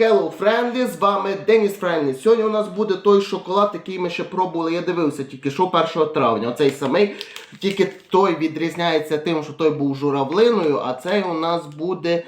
Hello, Friendly, з вами Деніс Френлі. Сьогодні у нас буде той шоколад, який ми ще пробували. Я дивився тільки що 1 травня. Оцей самий. Тільки той відрізняється тим, що той був журавлиною, а цей у нас буде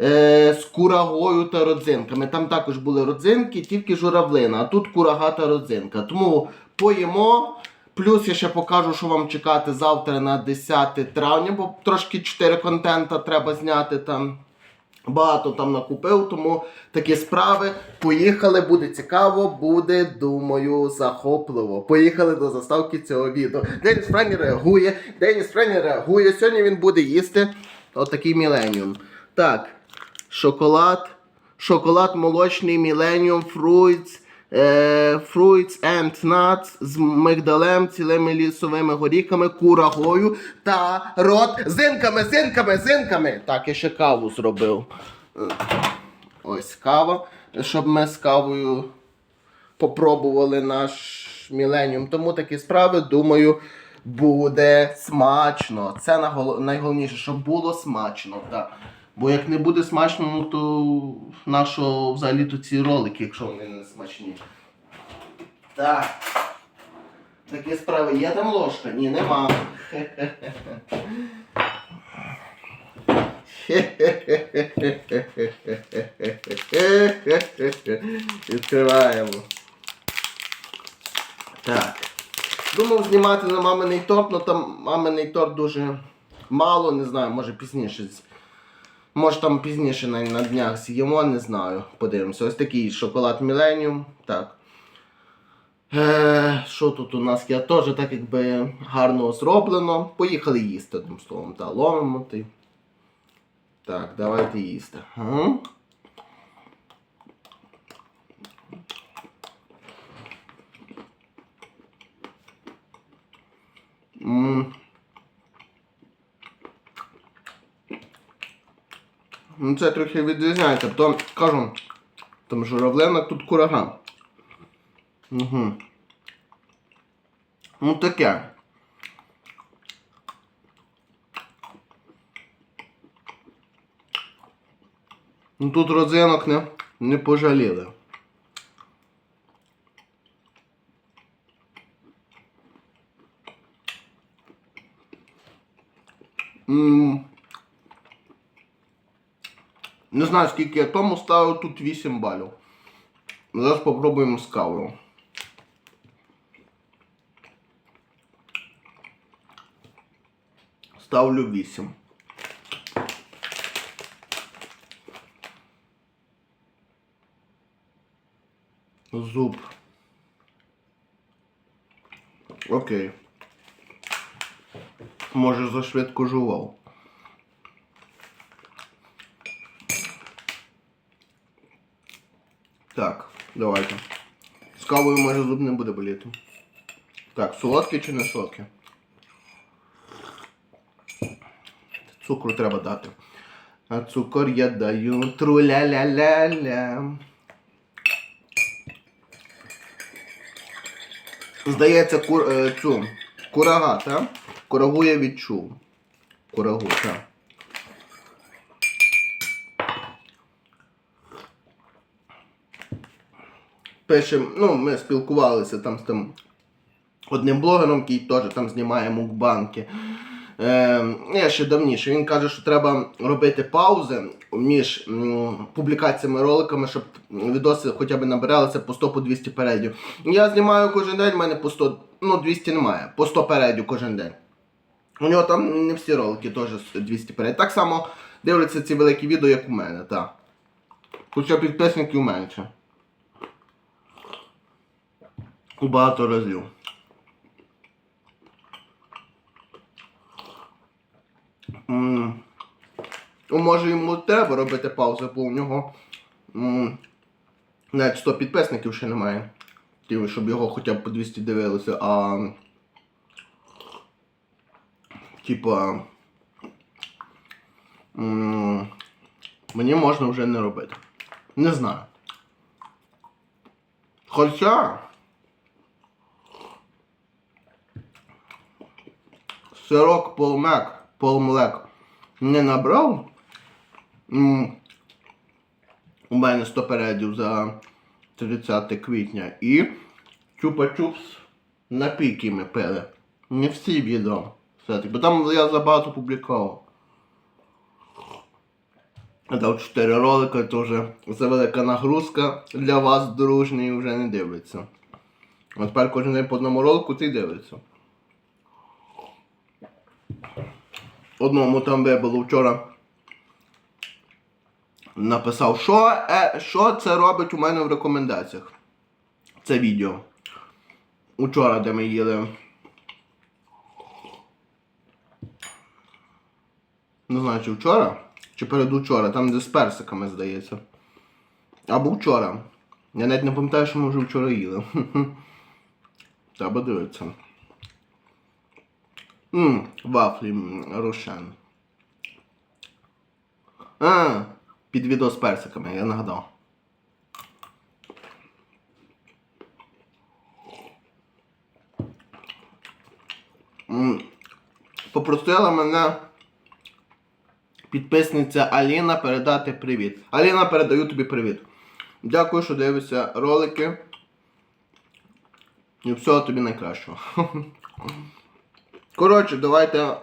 е, з курагою та родзинками. Там також були родзинки, тільки журавлина, а тут курага та родзинка. Тому поїмо. Плюс я ще покажу, що вам чекати завтра на 10 травня, бо трошки 4 контента треба зняти там. Багато там накупив, тому такі справи. Поїхали, буде цікаво, буде, думаю, захопливо. Поїхали до заставки цього відео. Деніс Френі реагує. Деніс Френі реагує. Сьогодні він буде їсти отакий міленіум. Так, шоколад. Шоколад молочний міленіум, Fruits. Е, fruits and Nuts з мигдалем, цілими лісовими горіхами, курагою та родзинками, зинками, зинками. зинками. Так, я ще каву зробив. Ось кава, щоб ми з кавою попробували наш міленіум. Тому такі справи, думаю, буде смачно. Це найголовніше, щоб було смачно. Так. Бо як не буде смачно, ну то нашого взагалі то ці ролики, якщо вони не смачні. Так. Такі справи. Є там ложка? Ні, нема. Відкриваємо. Так. Думав знімати на маминий торт, але там маминий торт дуже мало, не знаю, може пізніше. Може там пізніше на, на днях з'їмо, не знаю. Подивимося. Ось такий шоколад Millennium. Так. Е, що тут у нас є? Теж так якби гарно зроблено. Поїхали їсти одним словом. Та, ломимо ти. Так, давайте їсти. Ага. М. Ну це трохи відрізняється, то кажу, там журавлинок, тут курага. Угу. Ну таке. Ну тут родзинок не, не пожаліли. М. Не знаю, скільки я тому ставив, тут 8 балів. Зараз попробуємо з кавою. Ставлю 8. Зуб. Окей. Може зашвидко жував. Так, давайте. З кавою може зуб не буде боліти. Так, солодке чи не солодке? Цукру треба дати. А цукор я даю тру-ля-ля-ля-ля. Здається, кур, е, цю курага, так? Курагу я відчув. Курагу, так. Пишем, ну, ми спілкувалися там з тим одним блогером, який теж там знімає мукбанки. Е, ще давніше. Він каже, що треба робити паузи між м, публікаціями роликами, щоб відоси хоча б набиралися по 100 по 200 передів. Я знімаю кожен день, в мене по 100, ну 200 немає, по 100 передів кожен день. У нього там не всі ролики теж 200 передів. Так само дивляться ці великі відео, як у мене, так. Хоча підписників менше. У багато разів. М. Ну, може йому треба робити паузу, бо у нього м, навіть 100 підписників ще немає. Ті, щоб його хоча б по 200 дивилися, а типа мені можна вже не робити. Не знаю. Хоча сирок полмек, полмлек не набрав. У мене 100 передів за 30 квітня. І чупа-чупс напійки ми пили. Не всі відео. Все-таки. Бо там я забагато публікував. Я дав 4 ролики, то вже завелика нагрузка для вас, дружні, і вже не дивиться. А тепер кожен день по одному ролику ти дивиться. Одному там вибило вчора. Написав, що, е, що це робить у мене в рекомендаціях. Це відео. Учора, де ми їли. Не знаю, чи вчора, чи передучора, там де з персиками, здається. Або вчора. Я навіть не пам'ятаю, що ми вже вчора їли. Треба дивитися. Ммм, вафлі м, рошен. А, під відео з персиками, я нагадав. Попросила мене підписниця Аліна передати привіт. Аліна, передаю тобі привіт. Дякую, що дивишся ролики. І всього тобі найкращого. Коротше, давайте.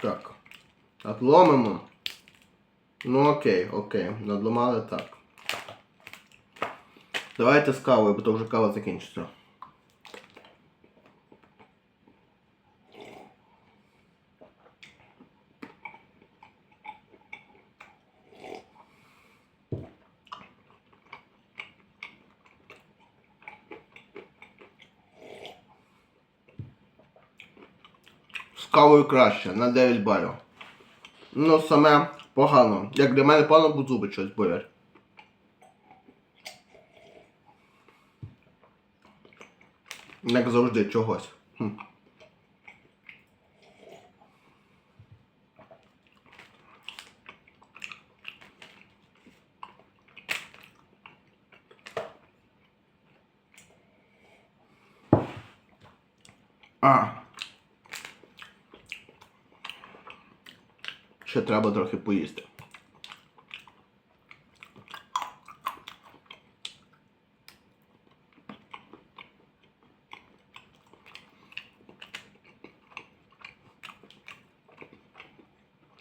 Так. Надломимо. Ну окей, окей. Надломали так. Давайте з кавою, бо то вже кава закінчиться. Кавою краще, на 9 балів. Ну, саме погано. Як для мене погано, бо зуби щось болять. Як завжди чогось. Хм. А. Ще треба трохи поїсти.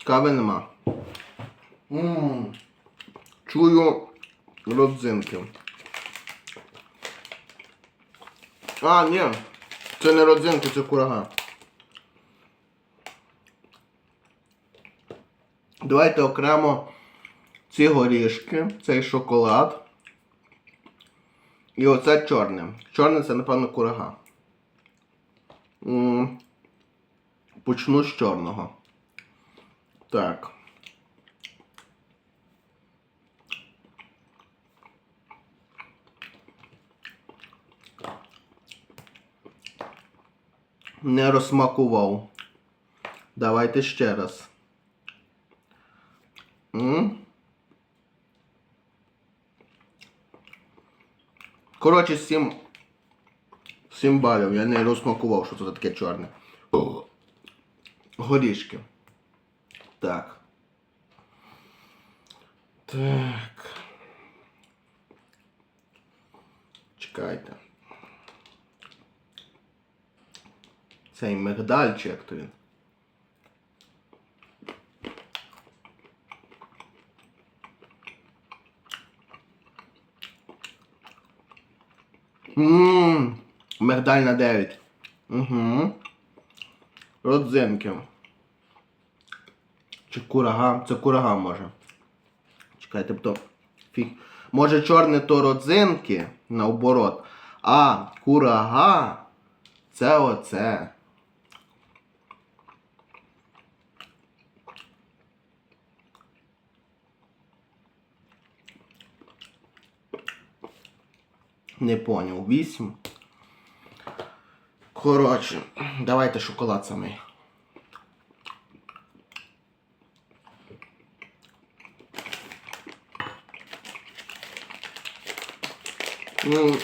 Кави нема. Ммм. Чую родзинки. А, ні. Це не родзинки, це курага. Давайте окремо ці горішки, цей шоколад. І оце чорне. Чорне це, напевно, курага. Почну з чорного. Так. Не розсмакував. Давайте ще раз. Коротше, 7, 7 балів. Я не розсмакував, що це таке чорне. Горішки. Так. Так. Чекайте. Цей мигдаль чи як то він? Ммм, мигдаль на 9. Угу. Родзинки. Чи курага? Це курага може. Чекайте, тобто. фіг. Може чорне то родзинки наоборот. А курага це оце. Не поняв. Вісім. Коротше, давайте шоколад самий. Ну,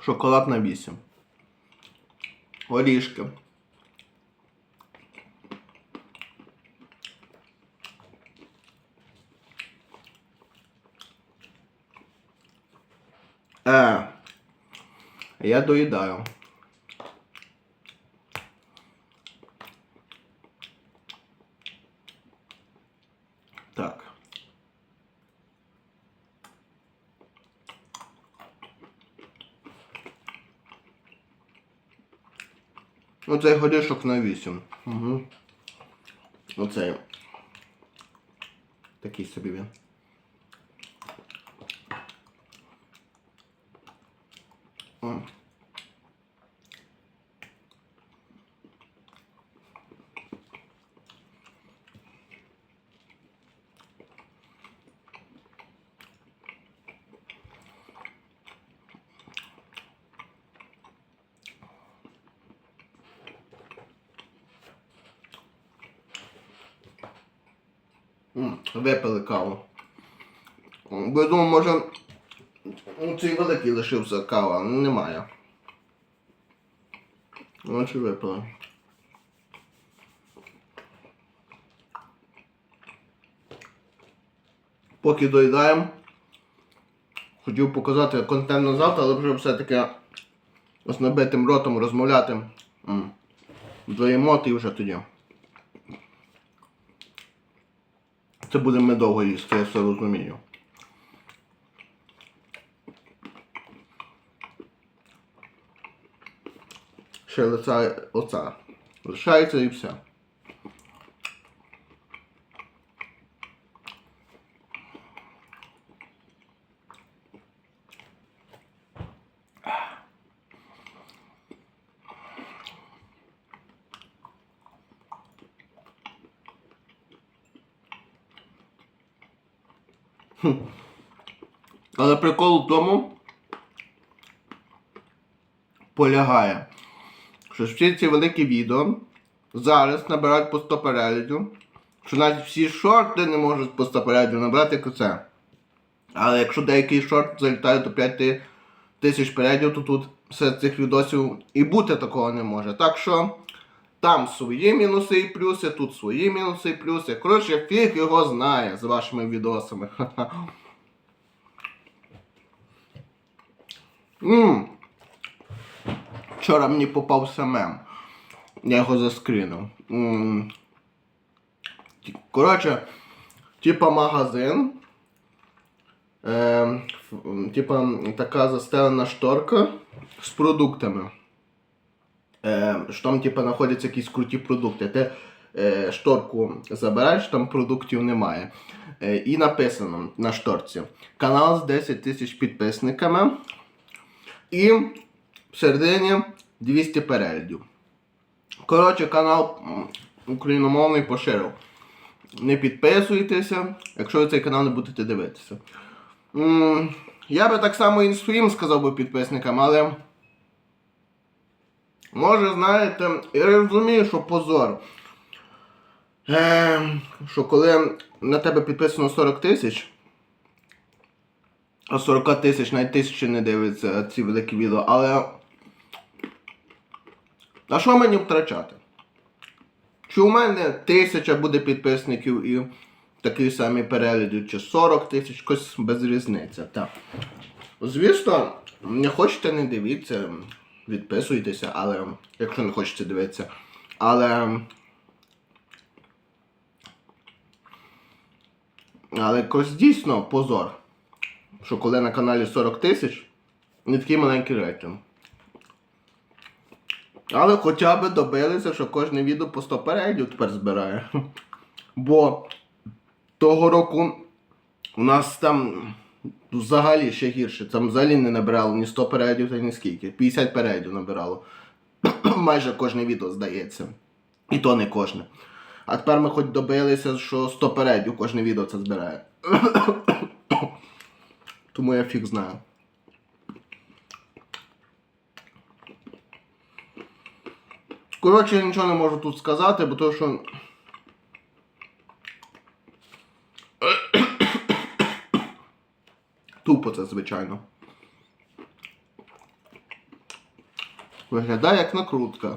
шоколад на 8. Горішки. Е, я доїдаю. Так. Оцей горішок на 8. Угу. Оцей. Такий собі він. М. М, Випили каву. М, Бо я думав, може ну, цей великий лишився кава, але немає. Ну, випили. Поки доїдаємо. Хотів показати контент на завтра, але вже все-таки з набитим ротом розмовляти. Доїмо і вже тоді. Це буде ми довго їсти, я все розумію. Ще лиця оця. Лишається і все. Але прикол в тому полягає, що всі ці великі відео зараз набирають по 100 переглядів, що навіть всі шорти не можуть по 100 переглядів набрати як це. Але якщо деякий шорт залітає до 5 тисяч переглядів, то тут серед цих відосів і бути такого не може. Так що там свої мінуси і плюси, тут свої мінуси і плюси. Коротше, фіг його знає з вашими відосами. Ха-ха. Вчора мені попався мем. Я його заскрінив. Коротше, типа магазин. Е, типа така застелена шторка з продуктами. Е, що там типа знаходяться якісь круті продукти. Ти е, шторку забираєш, там продуктів немає. Е, і написано на шторці. Канал з 10 тисяч підписниками. І всередині 200 переглядів. Коротше, канал україномовний поширив. Не підписуйтеся, якщо ви цей канал не будете дивитися. Я би так само і своїм сказав би підписникам, але. Може, знаєте, я розумію, що позор. Е, що коли на тебе підписано 40 тисяч, а 40 тисяч, навіть тисячі не дивиться ці великі відео, але. А що мені втрачати? Чи у мене тисяча буде підписників і такий самий переглядів, чи 40 тисяч, якось без різниці. Так. Звісно, не хочете, не дивіться, відписуйтеся, але якщо не хочете дивитися. Але. Але якось дійсно позор що коли на каналі 40 тисяч, не такий маленький рейтинг. Але хоча б добилися, що кожне відео по 100 переглядів тепер збирає. Бо того року у нас там взагалі ще гірше. Там взагалі не набирало ні 100 переглядів, та ні скільки. 50 переглядів набирало. Майже кожне відео здається. І то не кожне. А тепер ми хоч добилися, що 100 переглядів кожне відео це збирає. Тому я фіг знаю. Коротше, я нічого не можу тут сказати, бо то що. Тупо це, звичайно. Виглядає як накрутка.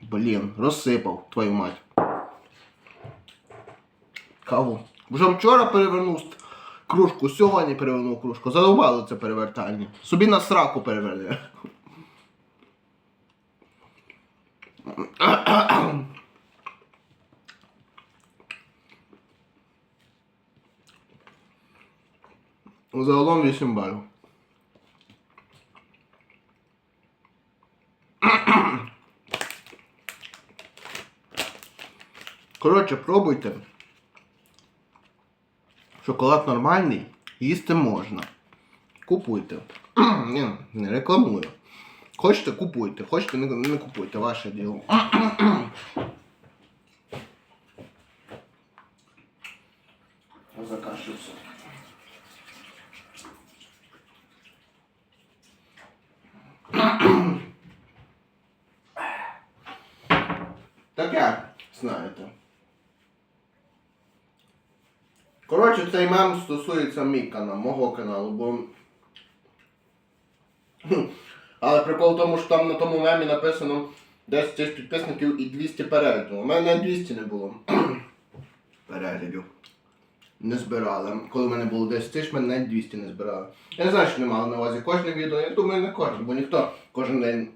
Блін, розсипав твою мать. Каву. Вже вчора перевернув кружку, сьогодні перевернув кружку. Задовбало це перевертання. Собі на сраку переверне. Загалом 8 балів. Коротше, пробуйте. Шоколад нормальний, їсти можна. Купуйте. Ні, не рекламую. Хочете, купуйте. Хочете, не, не купуйте, ваше діло. Закашлявся. Таке, знаєте. Коротше, цей мем стосується мій канал, мого каналу, бо. Але прикол в тому, що там на тому мемі написано 10 тисяч підписників і 200 переглядів. У мене 200 не було. переглядів. Не збирали. Коли в мене було 10 тисяч, мене навіть 200 не збирали. Я не знаю, що не мали на увазі кожне відео. Я думаю, не кожен, бо ніхто кожен день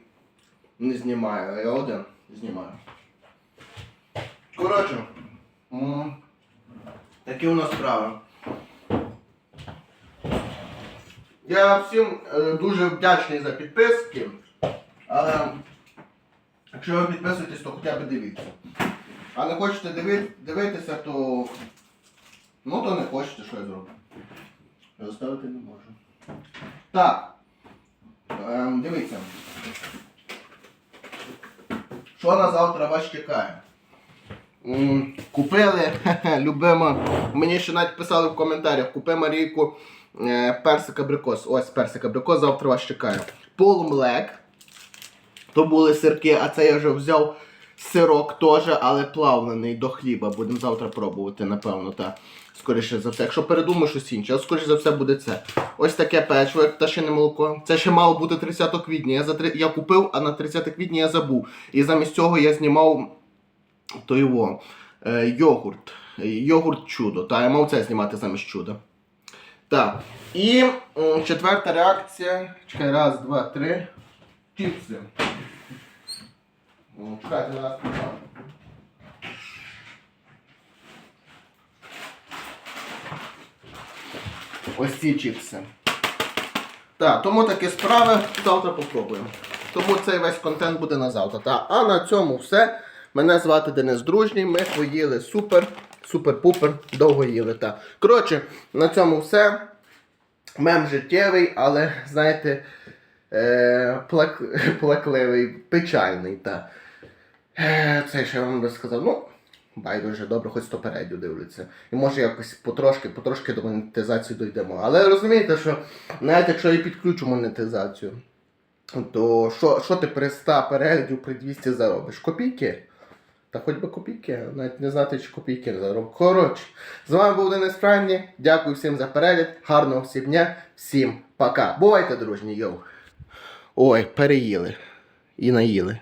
не знімає, а я один знімаю. Коротше, такі у нас справи. Я всім е, дуже вдячний за підписки, якщо ви підписуєтесь, то хоча б дивіться. А не хочете диви- дивитися, то. Ну то не хочете, що я зроблю. Заставити не можу. Так. Ем, дивіться. Що на завтра вас чекає? Купили, любимо. Мені ще навіть писали в коментарях, купи Марійку персик абрикос. Ось персик абрикос, завтра вас чекає. Полумлек. То були сирки, а це я вже взяв сирок теж, але плавлений до хліба. Будемо завтра пробувати, напевно, та скоріше за все. Якщо передумаю щось інше, а скоріше за все буде це. Ось таке печиво, як пташине молоко. Це ще мало бути 30 квітня. Я, за три... я купив, а на 30 квітня я забув. І замість цього я знімав то його е, йогурт. Е, Йогурт чудо. Та я мав це знімати замість чуда. Так. І четверта реакція. Чекай, раз, два, три. Чіпси. М, Чекайте, зараз. Ось ці чіпси. Так, тому такі справи завтра попробуємо. Тому цей весь контент буде на завтра. Та. А на цьому все. Мене звати Денис Дружній. Ми поїли супер, супер-пупер, довго їли. Та. Коротше, на цьому все. Мем життєвий, але, знаєте, е, плак, плакливий, печальний. Та. Е, це ще я вам сказав. Ну, байдуже, добре, хоч сто передів дивляться. І може якось потрошки, потрошки до монетизації дійдемо. Але розумієте, що навіть якщо я підключу монетизацію, то що, що ти при 100 переглядів при 200 заробиш? Копійки? Та хоч би копійки, навіть не знати, чи копійки заробив. Коротше, з вами був Денис Франні. Дякую всім за перегляд. Гарного всім дня, всім пока. Бувайте, дружні, йоу. Ой, переїли. І наїли.